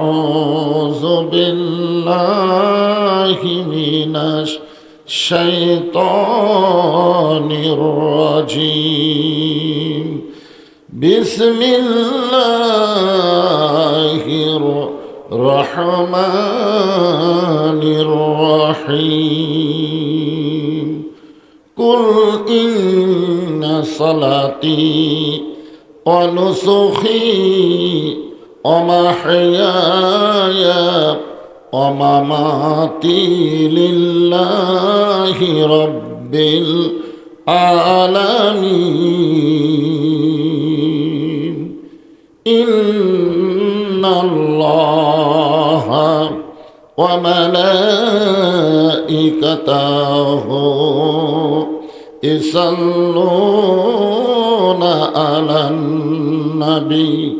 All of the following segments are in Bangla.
أعوذ بالله من الشيطان الرجيم بسم الله الرحمن الرحيم قل إن صلاتي ونسخي ومحياي ومماتي لله رب العالمين إن الله وملائكته يصلون على النبي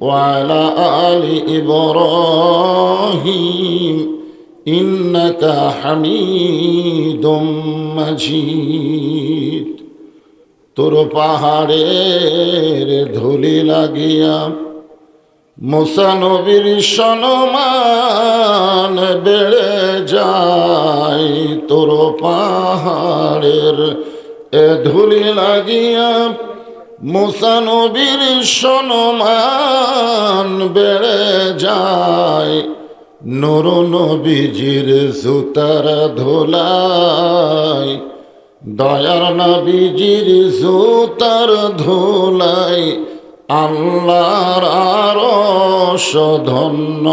وعلى آل إبراهيم إنك حميد مجيد তোর পাহাড়ের ধুলি লাগিয়া মুসানবীর সনমান বেড়ে যায় তোর পাহাড়ের এ ধুলি লাগিয়া মুসানবীর সনমান বেড়ে যায়। নুর নবীজির সুতার ধুলাই, দয়ার নবীজির সুতার ধুলাই, আল্লাহর আরশ ধন্য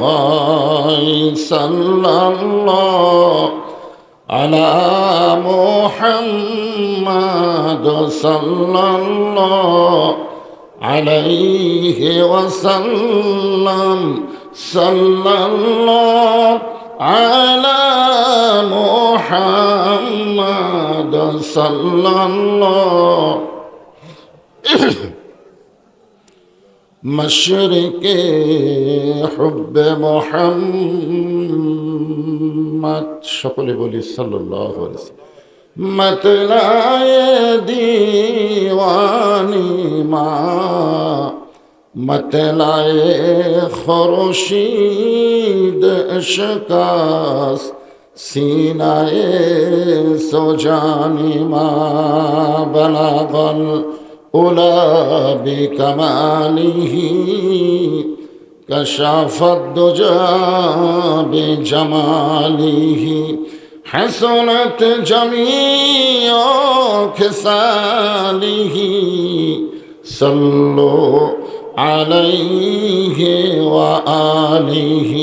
হয়। সাল্লাল্লাহ على محمد صلى الله عليه وسلم صلى الله على محمد صلى الله مشرق حب محمد মোহাম্মদ, সকলে বলি সাল্লাহ মতলায় দিওয়ানি মা, মতলায় খরশিদ শকাস সিনায়ে সোজানি মা, বলাগল উলা বিকমালিহী بكماله كشاف الدجى بجماله حسنت جميع خصاله صلوا عليه وآله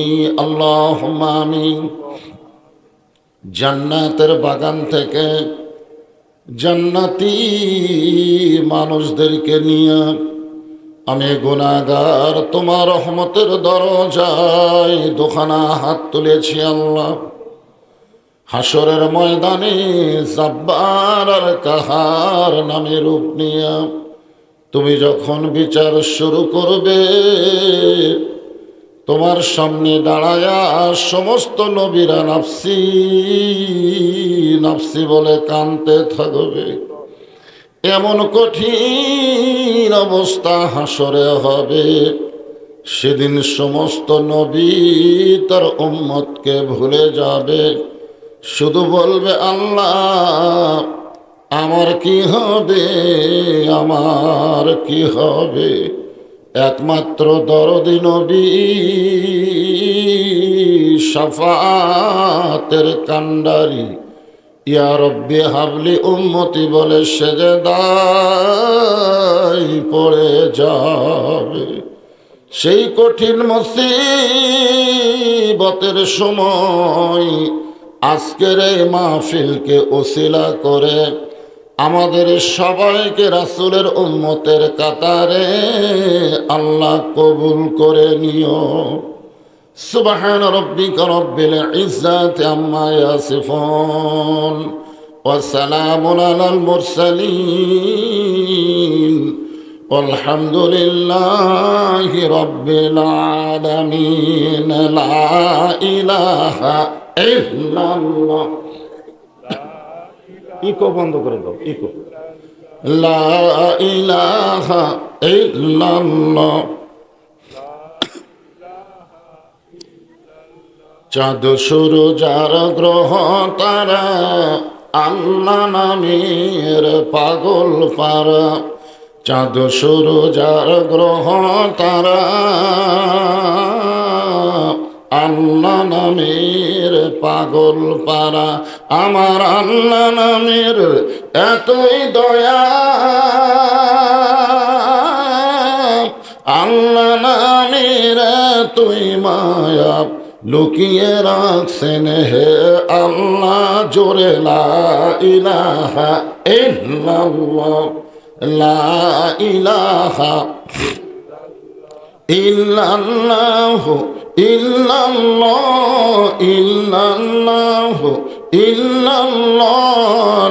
اللهم آمين জান্নাতের বাগান থেকে জান্নাতি মানুষদেরকে নিয়ে আমি গুণাগার তোমার রহমতের দরজায় দোকানা হাত তুলেছি আল্লাহ। হাসরের ময়দানে জাব্বার আর কাহার নামে রূপ নিয়ে তুমি যখন বিচার শুরু করবে, তোমার সামনে দাঁড়ায়া সমস্ত নবীরা নাফসি নাফসি বলে কানতে থাকবে। এমন কঠিন অবস্থা হাসরে হবে। সেদিন সমস্ত নবী তার উম্মতকে ভুলে যাবে। শুধু বলবে, আল্লাহ, আমার কি হবে? আমার কি হবে? একমাত্র দরদি নবী সাফাতের কান্ডারি ইয়া রব্বি হাবলি উম্মতি বলে সেজে দাই পড়ে যাবে। সেই কঠিন মুসিবতের সময় আজকের এই মাহফিলকে ওসিলা করে আমাদের সবাইকে রাসুলের উম্মতের কাতারে আল্লাহ কবুল করে নিও। সুবহান রব্বিকা রব্বিল ইজ্জাতি আম্মা ইয়াসিফুন وسلام على المرسلين والحمد لله رب العالمين لا إله إلا الله ইকো বন্ধ করে দাও ইকো লা ইলাহা ইল্লাল্লাহ চাঁদ শুরু যার গ্রহ তারা আল্লাহ নামের পাগল পারা। চাঁদ শুরু যার গ্রহ তারা আল্লাহ নামের পাগল পারা। আমার আল্লাহ নামের এতই দয়া। আল্লাহ নামের এতই মায়া। লুকিয়ে রাখছেন হে আল্লাহ জোরে লা ইলাহা ইল্লাল্লাহ ইল্লাল্লাহ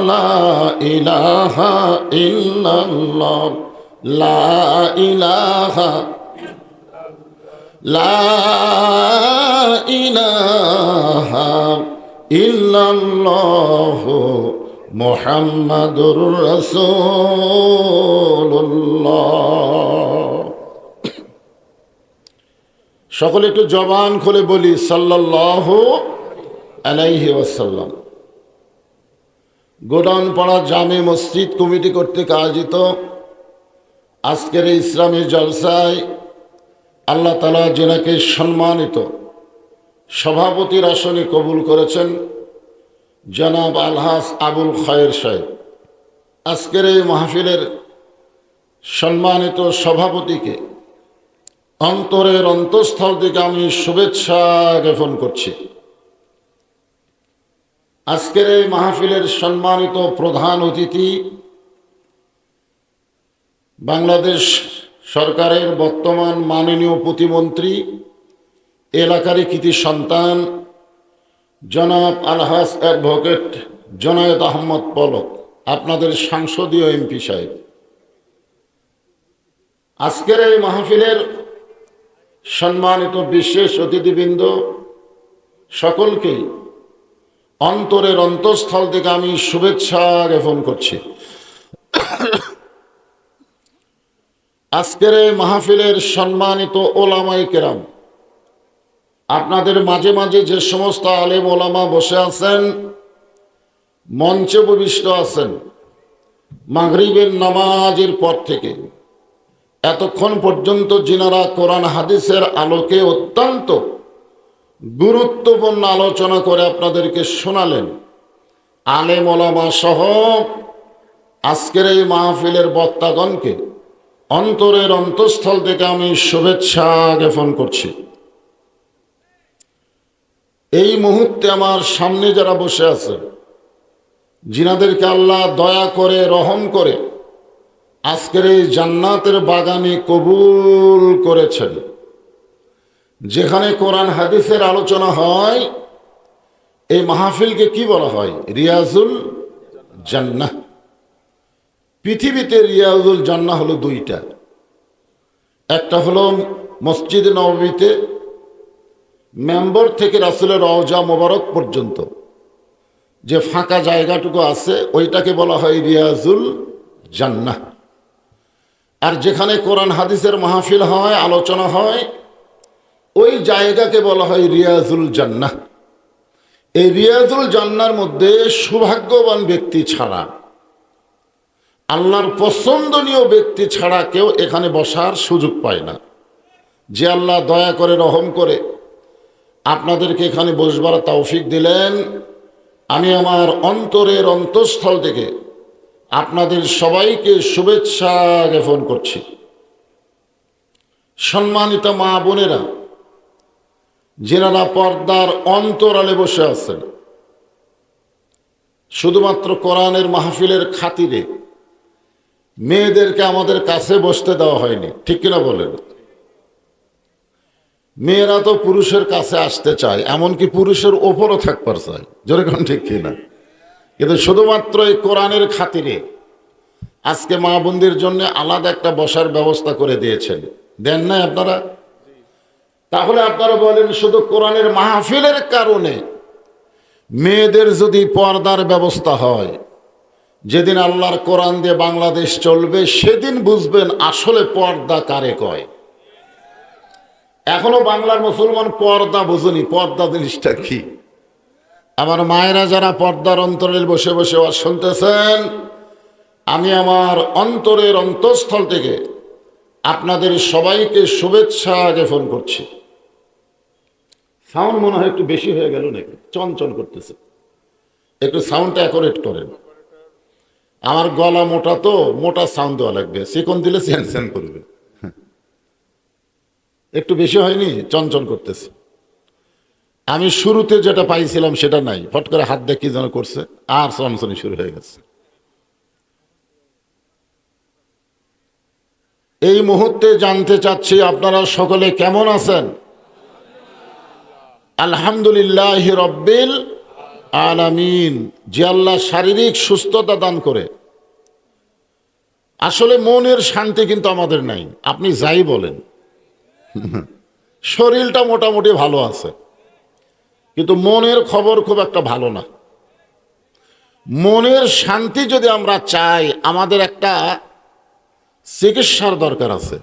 লা ইলাহা লা ইলাহা মুহাম্মাদুর রাসূলুল্লাহ। সকলে একটু জবান খুলে বলি, সাল্লাল্লাহু আলাইহি ওয়াসাল্লাম। গোডাউন পাড়া জামে মসজিদ কমিটি কর্তৃক আয়োজিত আজকের ইসলামী জলসায় আল্লাহ তালা জেনাকে সম্মানিত সভাপতির আসনে কবুল করেছেন জনাব আলহাস আবুল খয়ের সাহেব। আজকের এই মাহফিলের সম্মানিত সভাপতিকে অন্তরের অন্তঃস্থল থেকে আমি শুভেচ্ছা জ্ঞাপন করছি। আজকের এই মাহফিলের সম্মানিত প্রধান অতিথি বাংলাদেশ সরকারের বর্তমান মাননীয় প্রতিমন্ত্রী, এলাকারই কৃতি সন্তান, জনাব আলহাস অ্যাডভোকেট জনায়েত আহমদ পলক, আপনাদের সাংসদীয় এমপি সাহেব। আজকের এই মাহফিলের সম্মানিত বিশেষ অতিথিবৃন্দ সকলকেই অন্তরের অন্তঃস্থল থেকে আমি শুভেচ্ছা জ্ঞাপন করছি। আজকের এই মাহফিলের সম্মানিত ওলামাই কেরাম, আপনাদের মাঝে মাঝে যে সমস্ত আলেম ওলামা বসে আছেন, মঞ্চে উপবিষ্ট আছেন, মাগরিবের নামাজের পর থেকে, এতক্ষণ পর্যন্ত যিনারা কোরআন হাদিসের আলোকে অত্যন্ত গুরুত্বপূর্ণ আলোচনা করে আপনাদেরকে শোনালেন, আলেম ওলামা সহ আজকের এই মাহফিলের বক্তাগণকে অন্তরের অন্তঃস্থল থেকে আমি শুভেচ্ছা জ্ঞাপন করছি। এই মুহূর্তে আমার সামনে যারা বসে আছে, যিনাদেরকে আল্লাহ দয়া করে, রহম করে আজকের এই জান্নাতের বাগানে কবুল করেছেন। যেখানে কোরআন হাদিসের আলোচনা হয়, এই মাহফিলকে কি বলা হয়? রিয়াজুল জান্নাহ। পৃথিবীতে রিয়াজুল জান্না হলো দুইটা। একটা হলো মসজিদ নবীতে মেম্বর থেকে রাসুলের রওজা মোবারক পর্যন্ত। যে ফাঁকা জায়গাটুকু আছে, ওইটাকে বলা হয় রিয়াজুল জান্না আর যেখানে কোরআন হাদিসের মাহফিল হয়, আলোচনা হয়, ওই জায়গাকে বলা হয় রিয়াজুল জান্না এই রিয়াজুল জান্নার মধ্যে সৌভাগ্যবান ব্যক্তি ছাড়া আল্লাহর পছন্দনীয় ব্যক্তি ছাড়া কেউ এখানে বসার সুযোগ পায় না। যে আল্লাহ দয়া করে, রহম করে আপনাদেরকে এখানে বসবার তৌফিক দিলেন, আমি আমার অন্তরের অন্তঃস্থল থেকে আপনাদের সবাইকে শুভেচ্ছা জ্ঞাপন করছি। সম্মানিত মা বোনেরা, যেনারা পর্দার অন্তরালে বসে আছেন, শুধুমাত্র কোরআনের মাহফিলের খাতিরে মেয়েদেরকে আমাদের কাছে বসতে দেওয়া হয়নি। ঠিক কিনা বলেন? মেয়েরা তো পুরুষের কাছে আসতে চায়, এমনকি পুরুষের ওপরও থাকবার চায়। যেরকম ঠিক কিনা? কিন্তু শুধুমাত্র এই কোরআনের খাতিরে আজকে মা বোনদের জন্য আলাদা একটা বসার ব্যবস্থা করে দিয়েছেন। দেন না আপনারা? তাহলে আপনারা বলেন, শুধু কোরআনের মাহফিলের কারণে মেয়েদের যদি পর্দার ব্যবস্থা হয় যেদিন আল্লাহর কোরআন দিয়ে বাংলাদেশ চলবে, সেদিন বুঝবেন আসলে পর্দা কারে কয়। এখনও বাংলার মুসলমান পর্দা বুঝুনি। পর্দা জিনিসটা কি? আমার মায়েরা যারা পর্দার অন্তরে বসে বসে ওয়াজ শুনতেছেন, আমি আমার অন্তরের অন্তঃস্থল থেকে আপনাদের সবাইকে শুভেচ্ছা জ্ঞাপন করছি। সাউন্ড মনে হয় একটু বেশি হয়ে গেল নাকি? চঞ্চল করতেছে। একটু সাউন্ডটা অ্যাকোরেট করেন। আমার গলা মোটা তো মোটা সাউন্ড দেওয়া লাগবে। চিকন দিলে স্যান স্যান করবে। একটু বেশি হয়নি চঞ্চল করতেছে। আমি শুরুতে যেটা পাইছিলাম সেটা নাই। ফট করে হাত দিয়ে কি যেন করছে আর চঞ্চনি শুরু হয়ে গেছে। এই মুহূর্তে জানতে চাচ্ছি আপনারা সকলে কেমন আছেন? আলহামদুলিল্লাহ রব্বিল আলামিন, যে আল্লাহ শারীরিক সুস্থতা দান করে। আসলে মনের শান্তি কিন্তু আমাদের নাই, আপনি যাই বলেন। শরীরটা মোটামুটি ভালো আছে, কিন্তু মনের খবর খুব একটা ভালো না। মনের শান্তি যদি আমরা চাই, আমাদের একটা চিকিৎসার দরকার আছে।